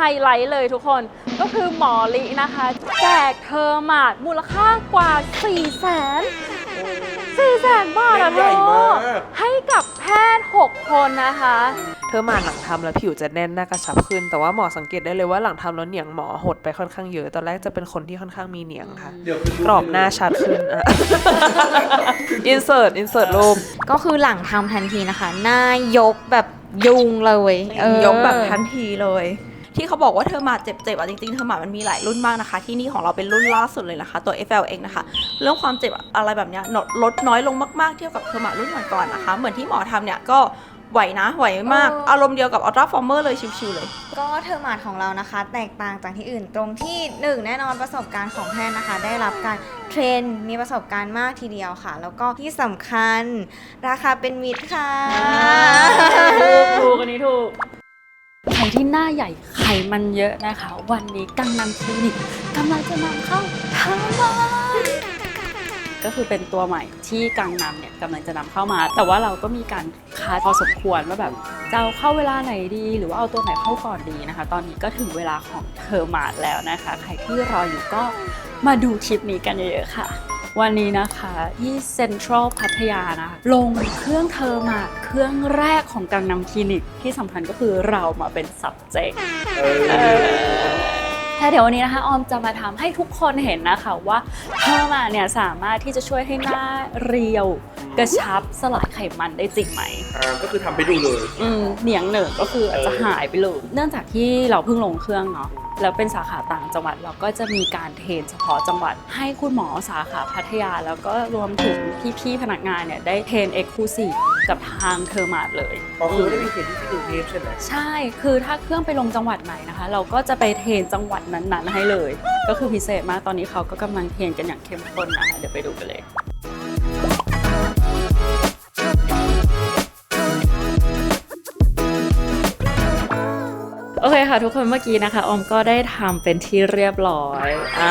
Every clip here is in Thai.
ไฮไลท์เลยทุกคนก็คือหมอลินะคะ แจกเทอร์มาดมูลค่ากว่า 4 0 0 0 0 0 4แสนบาทอะเธใหญ่อมากให้กับแพทย์ 6 คนนะคะ เธอมาหลังทำแล้วผิวจะแน่นหน้ากระชับขึ้น แต่ว่าหมอสังเกตได้เลยว่าหลังทำแล้วเหนียงหมอหดไปค่อนข้างเยอะ ตอนแรกจะเป็นคนที่ค่อนข้างมีเหนียงค่ะเดี๋ยวคืกรอบหน้าชัดขึ้นอะอินเสิร์ตอินเสิร์ตรูปก็คือหลังทำทันทีนะคะ หน้ายกแบบยุงเลยเออยกแบบทันทีเลย ที่เขาบอกว่าเธอมาเจ็บๆอะจริงๆเธอมามันมีหลายรุ่นมากนะคะ ที่นี่ของเราเป็นรุ่นล่าสุดเลยนะคะ ตัว FLX นะคะ เรื่องความเจ็บอะไรแบบเนี้ยลดลดน้อยลงมากๆเทียบกับเธอมารุ่นก่อนๆนะคะ เหมือนที่หมอทำเนี่ยก็ไหวนะไหวมากอารมณ์เดียวกับอัลตราฟอร์เมอร์เลยชิวๆเลย ก็เทอร์มาดของเรานะคะ แตกต่างจากที่อื่นตรงที่หนึ่งแน่นอนประสบการณ์ของแพทย์นะคะ ได้รับการเทรนมีประสบการณ์มากทีเดียวค่ะ แล้วก็ที่สำคัญราคาเป็นมิตรค่ะถูกถูกอันนี้ถูกใคร ที่หน้าใหญ่ไขมันเยอะนะคะ วันนี้กังนำคลินิกกำลังจะนำเข้าทามาก็คือเป็นตัวใหม่ที่กังนำเนี่ยกำลังจะนำเข้ามา แต่ว่าเราก็มีการคัดพอสมควรว่าแบบจะเอาเข้าเวลาไหนดี หรือว่าเอาตัวไหนเข้าก่อนดีนะคะ ตอนนี้ก็ถึงเวลาของเทอร์มาดแล้วนะคะ ใครที่รออยู่ก็มาดูคลิปนี้กันเยอะๆค่ะ วันนี้นะคะที่เซ็นทรัลพัทยานะคะลงเครื่องเทอร์มาดเครื่องแรกของกังนำคลินิกที่สำคัญก็คือเรามาเป็น subject เออแต่เดี๋ยววันนี้นะคะออมจะมาทำให้ทุกคนเห็นนะคะว่าเทอร์มาดเนี่ยสามารถที่จะช่วยให้หน้าเรียวกระชับสลายไขมันได้จริงไหมอ่าก็คือทำไปดูเลย อืมเหนียงเหนิงก็คืออาจจะหายไปเลย เนื่องจากที่เราเพิ่งลงเครื่องเนาะ แล้วเป็นสาขาต่างจังหวัดเราก็จะมีการเทรนเฉพาะจังหวัด ให้คุณหมอสาขาพัทยา แล้วก็รวมถึงพี่ๆพนักงานเนี่ยได้เทรนเอ็กซ์คลูซีฟกับทางเทอร์มาดเลยอ๋อคือไม่ได้มีเขตที่ที่กรุงเทพใช่ไหมใช่ คือถ้าเครื่องไปลงจังหวัดไหนนะคะ เราก็จะไปเทรนจังหวัดนั้นๆ ให้เลย ก็คือพิเศษมากตอนนี้เขาก็กำลังเทรนกันอย่างเข้มข้นนะคะเดี๋ยวไปดูกันเลย ค่ะทุกคนเมื่อกี้นะคะออมก็ได้ทำเป็นที่เรียบร้อยอ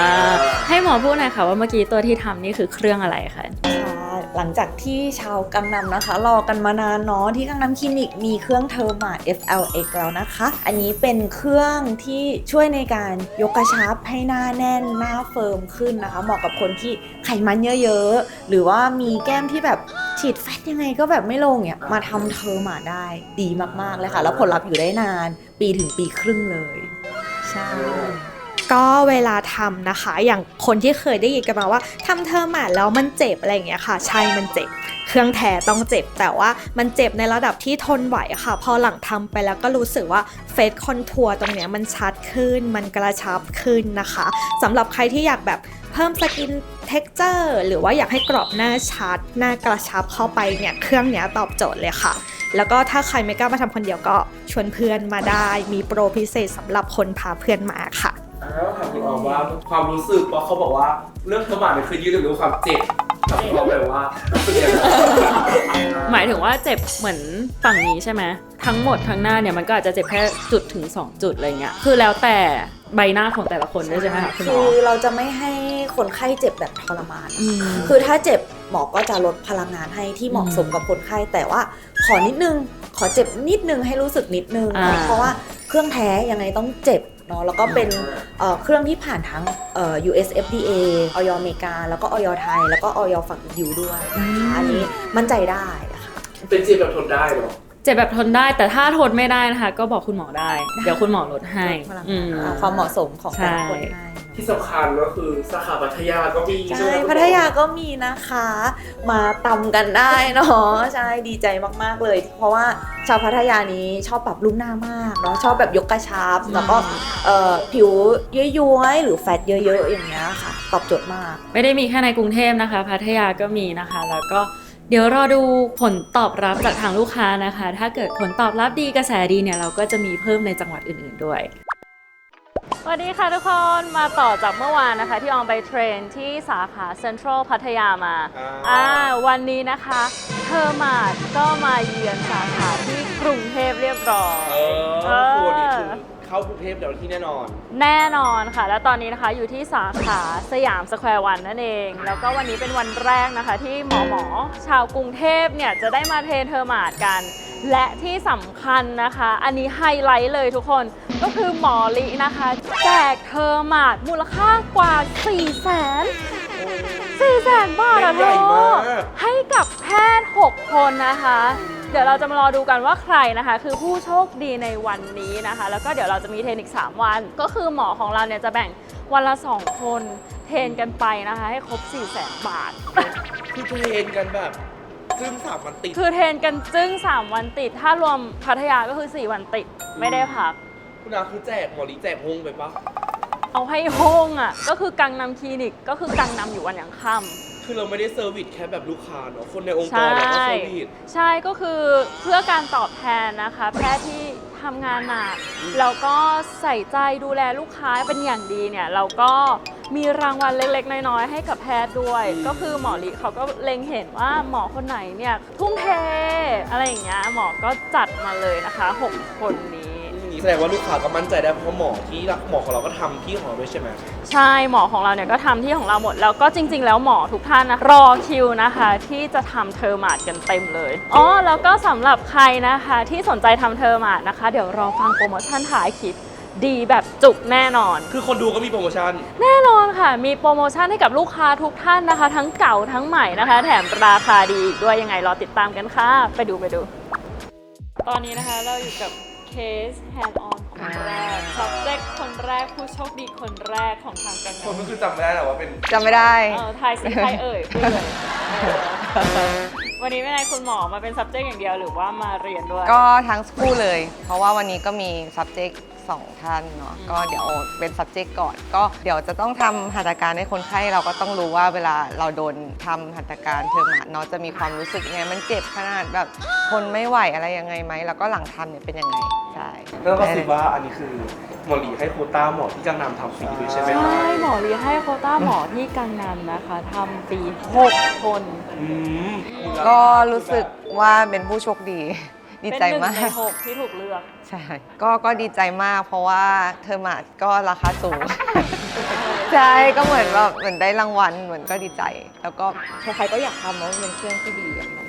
ให้หมอพูดหน่อยค่ะว่าเมื่อกี้ตัวที่ทำนี่คือเครื่องอะไรคะค่ะ หลังจากที่ชาวกังนำนะคะ รอกันมานานเนาะที่กังนำคลินิกมีเครื่องเทอร์มา FLX แล้วนะคะ อันนี้เป็นเครื่องที่ช่วยในการยกกระชับให้หน้าแน่นหน้าเฟิร์มขึ้นนะคะ เหมาะกับคนที่ไขมันเยอะๆ หรือว่ามีแก้มที่แบบฉีดแฟตยังไงก็แบบไม่ลงเนี่ยมาทำเทอร์มาได้ดีมากๆเลยค่ะ แล้วผลลัพธ์อยู่ได้นาน ปีถึงปีครึ่งเลย ใช่ ก็เวลาทำนะคะ อย่างคนที่เคยได้ยินกันมาว่าทำเทอร์มาแล้วมันเจ็บอะไรอย่างเงี้ยค่ะ ใช่มันเจ็บ เครื่องแท้ต้องเจ็บ แต่ว่ามันเจ็บในระดับที่ทนไหวค่ะ พอหลังทำไปแล้วก็รู้สึกว่าเฟสคอนทัวร์ตรงเนี้ยมันชัดขึ้น มันกระชับขึ้นนะคะสำหรับใครที่อยากแบบเพิ่มสกินเท็กเจอร์หรือว่าอยากให้กรอบหน้าชัด หน้ากระชับเข้าไปเนี่ยเครื่องเนี้ยตอบโจทย์เลยค่ะ แล้วก็ถ้าใครไม่กล้ามาทำคนเดียวก็ชวนเพื่อนมาได้ มีโปรพิเศษสำหรับคนพาเพื่อนมาค่ะ แล้วถามคุณออมว่าความรู้สึกเพราะเขาบอกว่าเรื่องเทอร์มาเนี่ยคือยืดเรื่องความเจ็บถามคุณออมเลยว่ารู้สึกยังไงหมายถึงว่าเจ็บเหมือนฝั่งนี้ใช่ไหมทั้งหมดทั้งหน้าเนี่ยมันก็อาจจะเจ็บแค่จุดถึง 2 จุดอะไรเงี้ยคือแล้วแต่ใบหน้าของแต่ละคนด้วยใช่ไหมคะคุณหมคืออเราจะไม่ให้คนไข้เจ็บแบบทรมานมคือถ้าเจ็บหมอก็จะลดพลังงานให้ที่เหมาะสมกับคนไข้แต่ว่าขอนิดนึง ขอเจ็บนิดนึงให้รู้สึกนิดนึงอ่าเพราะว่าเครื่องแท้ยังไงต้องเจ็บ เนาะแล้วก็เป็นเอ่อเครื่องที่ผ่านทั้งเอ่อ US FDA ออยอเมริกา แล้วก็ออยไทย แล้วก็ออยฝั่งยูด้วยนะคะอันนี้มั่นใจได้นะคะเป็นเจ็บแบบทนได้เหรอเจ็บแบบทนได้แต่ถ้าทนไม่ได้นะคะ ก็บอกคุณหมอได้ เดี๋ยวคุณหมอลดให้พลังอืงานมอ่าความเหมาะสมของแต่ละคนใช่ให้ ที่สำคัญก็คือสาขาพัทยาก็มีใช่ไหมคุณหมอพัทยาก็มีนะคะ มาตำกันได้เนาะใช่ดีใจมากๆเลย เพราะว่าชาวพัทยานี้ชอบปรับรูปหน้ามากเนาะชอบแบบยกกระชับแล้วก็เอ่อผิวย้วยๆหรือแฟตเยอะๆอย่างเงี้ยค่ะ ตอบโจทย์มาก ไม่ได้มีแค่ในกรุงเทพนะคะ พัทยาก็มีนะคะ แล้วก็เดี๋ยวรอดูผลตอบรับจากทางลูกค้านะคะ ถ้าเกิดผลตอบรับดีกระแสดีเนี่ยเราก็จะมีเพิ่มในจังหวัดอื่น ๆด้วย สวัสดีค่ะทุกคนมาต่อจากเมื่อวานนะคะ ที่อองไปเทรนที่สาขาเซ็นทรัลพัทยามาอ่าอ่าวันนี้นะคะเทอร์มาดก็มาเยือนสาขาที่กรุงเทพเรียบร้อยเออคือวันนี้คือเข้ากรุงเทพเดี๋ยวที่แน่นอน แน่นอนค่ะ แล้วตอนนี้นะคะอยู่ที่สาขาสยามสแควร์วันนั่นเอง แล้วก็วันนี้เป็นวันแรกนะคะ ที่หมอหมอชาวกรุงเทพเนี่ยจะได้มาเทรนเทอร์มาดกัน และที่สำคัญนะคะ อันนี้ไฮไลท์เลยทุกคนก็คือหมอลินะคะแจกเทอร์มาดมูลค่ากว่า 4 0 0แสน4แสนบาทอะเธใหญ่อมากให้กับแพทย์ 6 คนนะคะ เดี๋ยวเราจะมารอดูกันว่าใครนะคะ คือผู้โชคดีในวันนี้นะคะ แล้วก็เดี๋ยวเราจะมีเทรนอีก3วัน ก็คือหมอของเราเนี่ยจะแบ่งวันละ 2 คนเทรนกันไปนะคะ ให้ครบ 4 0 0แสนบาท คือเทรนกันแบบ ซึ่งสามวันติด คือเทรนกันจึ้ง 3 วันติด ถ้ารวมพัทยาก็คือ 4 วันติด ไม่ได้พัก คุณอาคือแจกหมอลีแจกฮงไปปะเอาให้โห้งอะ ก็คือกังนำคลินิก ก็คือกังนำอยู่วันอย่างค่ำ คือเราไม่ได้เซอร์วิสแค่แบบลูกค้าเนาะคนในองค์กใช่รเราก็เซอร์วิส ใช่ก็คือเพื่อการตอบแทนนะคะ แพทย์ที่ ทำงานหนักแล้วก็ใส่ใจดูแลลูกค้าเป็นอย่างดีเนี่ยเราก็มีรางวัลเล็กๆ น้อยๆให้กับแพทย์ด้วยอืมก็คือหมอลิเขาก็เล็งเห็นว่าหมอคนไหนเนี่ยทุ่มเทอะไรอย่างเงี้ยหมอก็จัดมาเลยนะคะหกคนนี้แส ดงว่าลูกค้าก็มั่นใจได้เพราะหมอที่รักหมอของเราก็ทำที่ของเราด้วยใช่ไหม ใช่หมอของเราเนี่ยก็ทำที่ของเราหมด แล้วก็จริง ๆ แล้วหมอทุกท่านนะรอคิวนะคะ ที่จะทำเทอร์มาดกันเต็มเลยอ๋อแล้วก็สำหรับใครนะคะ ที่สนใจทำเทอร์มาดนะคะ เดี๋ยวรอฟังโปรโมชั่นท้ายคลิปดีแบบจุกแน่นอน คือคนดูก็มีโปรโมชั่น แน่นอนค่ะ มีโปรโมชั่นให้กับลูกค้าทุกท่านนะคะ ทั้งเก่าทั้งใหม่นะคะ แถมราคาดีอีกด้วยยังไงรอติดตามกันค่ะ ไปดูไปดู ตอนนี้นะคะเราอยู่กับ เคส hand on คนแรก subject คนแรกผู้โชคดีคนแรกของทางกันคนก็คือจำไม่ได้หรอกว่าเป็นจำไม่ได้ เออทายสิใครเอ่ยพูดเลยเออวันนี้ไม่ได้คุณหมอมาเป็น subject อย่างเดียวหรือว่ามาเรียนด้วย ก็ทั้งคู่เลย เพราะว่าวันนี้ก็มี subject สองท่านเนาะก็เดี๋ยวเป็น subject ก่อน ก็เดี๋ยวจะต้องทำหัตถการให้คนไข้เราก็ต้องรู้ว่าเวลาเราโดนทำหัตถการเทอร์มาดเนาะจะมีความรู้สึกยังไงมันเจ็บขนาดแบบทนไม่ไหวอะไรยังไงไหมแล้วก็หลังทำเนี่ยเป็นยังไงใช่แล้วก็สิว่าอันนี้คือหมอลีให้โควต้าหมอที่กังนำทำฟรีด้วยใช่ไหมครับใช่หมอรีให้โควต้าหมอที่กังนันนะคะทำปี 6 คน อืมก็รู้สึกว่าเป็นผู้โชคดี ดีเป็นใจหนึ่งมากในหกที่ถูกเลือก ใช่ ก็ก็ดีใจมากเพราะว่าเทอร์มาดก็ราคาสูง ใช่ ก็เหมือนแบบเหมือนได้รางวัลเหมือนก็ดีใจ แล้วก็ใครๆก็อยากทำเพราะมันเป็นเครื่องที่ดีอะค่ะ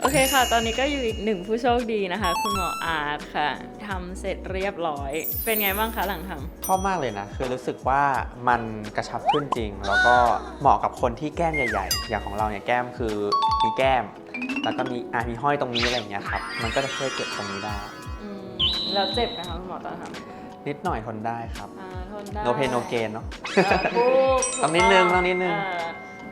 โอเคค่ะ ตอนนี้ก็อยู่อีกหนึ่งผู้โชคดีนะคะ คุณหมออาร์ตค่ะ ทำเสร็จเรียบร้อย เป็นไงบ้างคะหลังทำชอบมากเลยนะ คือรู้สึกว่ามันกระชับขึ้นจริง แล้วก็เหมาะกับคนที่แก้มใหญ่ ๆ อย่างของเราเนี่ยแก้มคือมีแก้ม แล้วก็มีอะมีห้อยตรงนี้อะไรอย่างเงี้ยครับ มันก็จะช่วยเก็บตรงนี้ได้ อืมแล้วเจ็บไหมคะคุณหมอตอนทำนิดหน่อยทนได้ครับอ่าทนได้ no pain no gain เนาะเออถูกต้องนิดนึงต้องนิดนึงเออ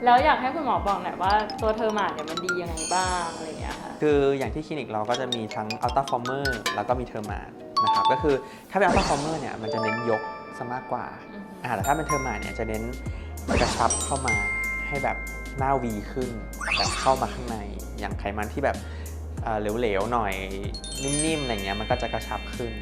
แล้วอยากให้คุณหมอบอกหน่อยว่าตัวเทอร์มาดเนี่ยมันดียังไงบ้างอะไรอย่างเงี้ยค่ะ คืออย่างที่คลินิกเราก็จะมีทั้ง ultra former แล้วก็มีเทอร์มานะครับก็คือถ้าเป็น ultra former เนี่ยมันจะเน้นยกซะมากกว่าอือฮึอ่าแต่ถ้าเป็นเทอร์มาเนี่ยจะเน้นกระชับเข้ามาให้แบบหน้าวีขึ้นแบบเข้ามาข้างในอย่างไขมันที่แบบเอ่อเหลวๆหน่อยนิ่มๆอะไรเงี้ยมันก็จะกระชับขึ้น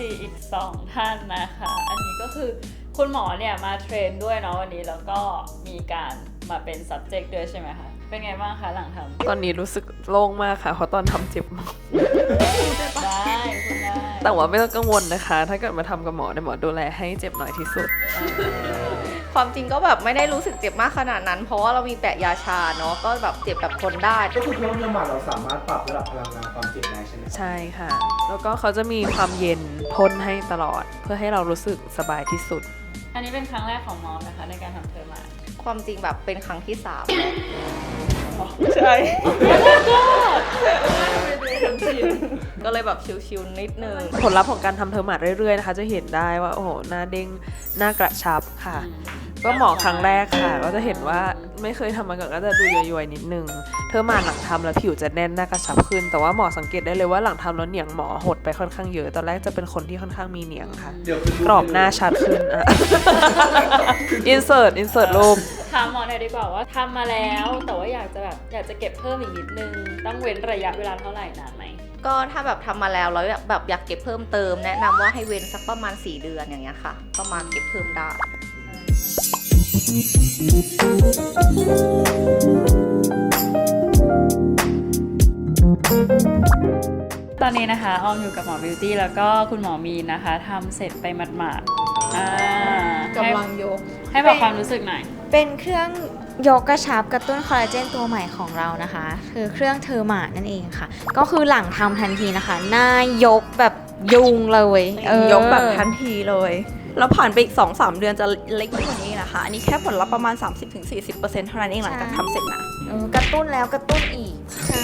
ดีอีก 2 ท่านนะคะ อันนี้ก็คือคุณหมอเนี่ยมาเทรนด้วยเนาะวันนี้แล้วก็มีการมาเป็น subject ด้วยใช่ไหมคะ เป็นไงบ้างคะหลังทำตอนนี้รู้สึกโล่งมากค่ะ เพราะตอนทำเจ็บมาก ได้คุณได้แต่ว่าไม่ต้องกังวลนะคะ ถ้าเกิดมาทำกับหมอเนี่ยหมอดูแลให้เจ็บน้อยที่สุด ความจริงก็แบบไม่ได้รู้สึกเจ็บมากขนาดนั้น เพราะว่าเรามีแปะยาชาเนาะก็แบบเจ็บแบบทนได้ ก็คือเครื่องเทอร์มาเราสามารถปรับระดับพลังงานความเจ็บได้ใช่ไหมใช่ค่ะ แล้วก็เขาจะมีความเย็นพ่นให้ตลอด เพื่อให้เรารู้สึกสบายที่สุด อันนี้เป็นครั้งแรกของมอมนะคะในการทำเทอร์มาความจริงแบบเป็นครั้งที่สามใช่ ก็เลยแบบชิวๆนิดนึง ผลลัพธ์ของการทำเทอร์มาดเรื่อยๆนะคะ จะเห็นได้ว่าโอ้โหหน้าเด้งหน้ากระชับค่ะ ก็หมอครั้งแรกค่ะ ก็จะเห็นว่าไม่เคยทำมาก่อนก็จะดูย้อยๆนิดนึง เทอร์มาดหลังทำแล้วผิวจะแน่นหน้ากระชับขึ้น แต่ว่าหมอสังเกตได้เลยว่าหลังทำแล้วเหนียงหมอหดไปค่อนข้างเยอะ ตอนแรกจะเป็นคนที่ค่อนข้างมีเหนียงค่ะ เดี๋ยวขึ้นกรอบหน้าชัดขึ้นอะ อินเสิร์ตอินเสิร์ตรูป ถามหมอหน่อยดีกว่าว่าทำมาแล้ว แต่ว่าอยากจะแบบอยากจะเก็บเพิ่มอีกนิดนึง ต้องเว้นระยะเวลาเท่าไหร่นานไหม ก็ถ้าแบบทำมาแล้วแล้วแบบอยากเก็บเพิ่มเติม แนะนำว่าให้เว้นสักประมาณ 4 เดือนอย่างเงี้ยค่ะ ก็มาเก็บเพิ่มได้ตอนนี้นะคะออมอยู่กับหมอบิวตี้แล้วก็คุณหมอมีนนะคะทำเสร็จไปหมาดๆอ่ากำลังยกให้ให้บอกความรู้สึกหน่อย เป็นเครื่อง ยกกระชับกระตุ้นคอลลาเจนตัวใหม่ของเรานะคะ คือเครื่องเทอร์มานั่นเองค่ะ ก็คือหลังทำทันทีนะคะหน้ายกแบบยุงเลยเออยกแบบทันทีเลย แล้วผ่านไปอีก 2-3 เดือนจะเล็กกว่านี้นะคะ อันนี้แค่ผลลัพธ์ประมาณ 30-40%เท่านั้นเองหลังจากทำเสร็จนะเออกระตุ้นแล้วกระตุ้นอีก ใช่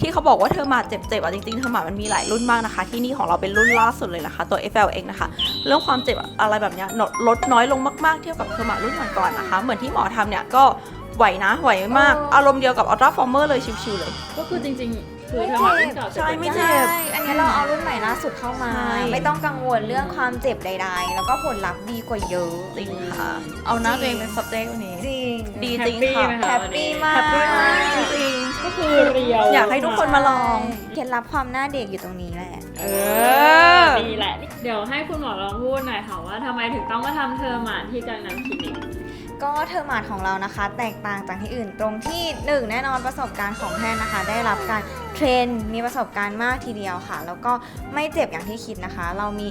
ที่เขาบอกว่าเทอร์มาเจ็บๆอะจริงๆเทอร์มามันมีหลายรุ่นมากนะคะ ที่นี่ของเราเป็นรุ่นล่าสุดเลยนะคะ ตัว FLX นะคะ เรื่องความเจ็บอะไรแบบเนี้ยลดลดน้อยลงมากๆเทียบกับเทอร์มารุ่นก่อนๆนะคะ เหมือนที่หมอทำเนี่ยก็ไหวนะไหวมากอารมณ์เดียวกับอัลตราฟอร์เมอร์เลยชิวๆเลย ก็คือจริงๆ คือไม่เธอเจ็มาบเล่นเก่าใช่ไม่เจ็บเจ็บใช่อันนี้เราเอารุ่นใหม่ล่าสุดเข้ามาใช่ไม่ต้องกังวลเรื่องความเจ็บใดๆ แล้วก็ผลลัพธ์ดีกว่าเยอะ จริงค่ะ เอาหน้าตัวเองเป็น subject วันนี้ จริง ดีแฮจปริงปี้ค่ะไหมคะแฮปปี้มากแฮปปี้มากจริง ก็คือเรียวอยากให้ทุกคนมาลองเคล็ดลับความหน้าเด็กอยู่ตรงนี้แหละ เออดีแหละ เดี๋ยวให้คุณหมอลองพูดหน่อยค่ะว่าทำไมถึงต้องมาทำเทอร์หมาที่กังนัมคลินิก ก็เทอร์มาทของเรานะคะ แตกต่างจากที่อื่นตรงที่หนึ่งแน่นอนประสบการณ์ของแพทย์นะคะ ได้รับการเทรนมีประสบการณ์มากทีเดียวค่ะ แล้วก็ไม่เจ็บอย่างที่คิดนะคะ เรามี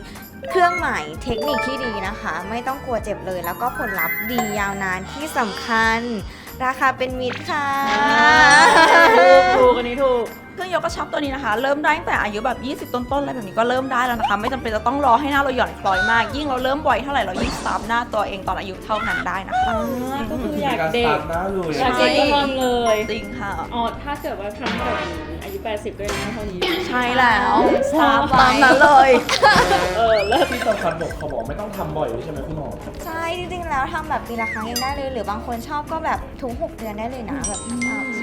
เครื่องหมายเทคนิคที่ดีนะคะ ไม่ต้องกลัวเจ็บเลย แล้วก็ผลลัพธ์ดียาวนานที่สำคัญ ราคาเป็นมิตรค่ะถูกถูกอันนี้ถูกเครื่องยกกระชับตัวนี้นะคะ เริ่มได้ตั้งแต่อายุแบบ 20 ต้นๆอะไรแบบนี้ก็เริ่มได้แล้วนะคะ ไม่จำเป็นจะต้องรอให้หน้าเราหย่อนคล้อยมาก ยิ่งเราเริ่มบ่อยเท่าไหร่เรายิ่งซับหน้าตัวเองตอนอายุเท่านั้นได้นะคะก็คืออยากการเด็กตามหน้าเลยอยากเด็กก็ทำเลยจริงค่ะอ๋อถ้าเกิดว่าทำแบบนี้อา ยุ80ก็ยังไม่เท่านี้ ใช่แล้วซับไว้ตามนั้นเลย เออเลิศที่สำคัญบอกเขาบอกไม่ต้องทำบ่อยใช่ไหมคุณหมอ ใช่จริงๆแล้วทำแบบปีละครั้งยังได้เลย หรือบางคนชอบก็แบบทุกหกเดือนได้เลยนะแบบอ่าใช่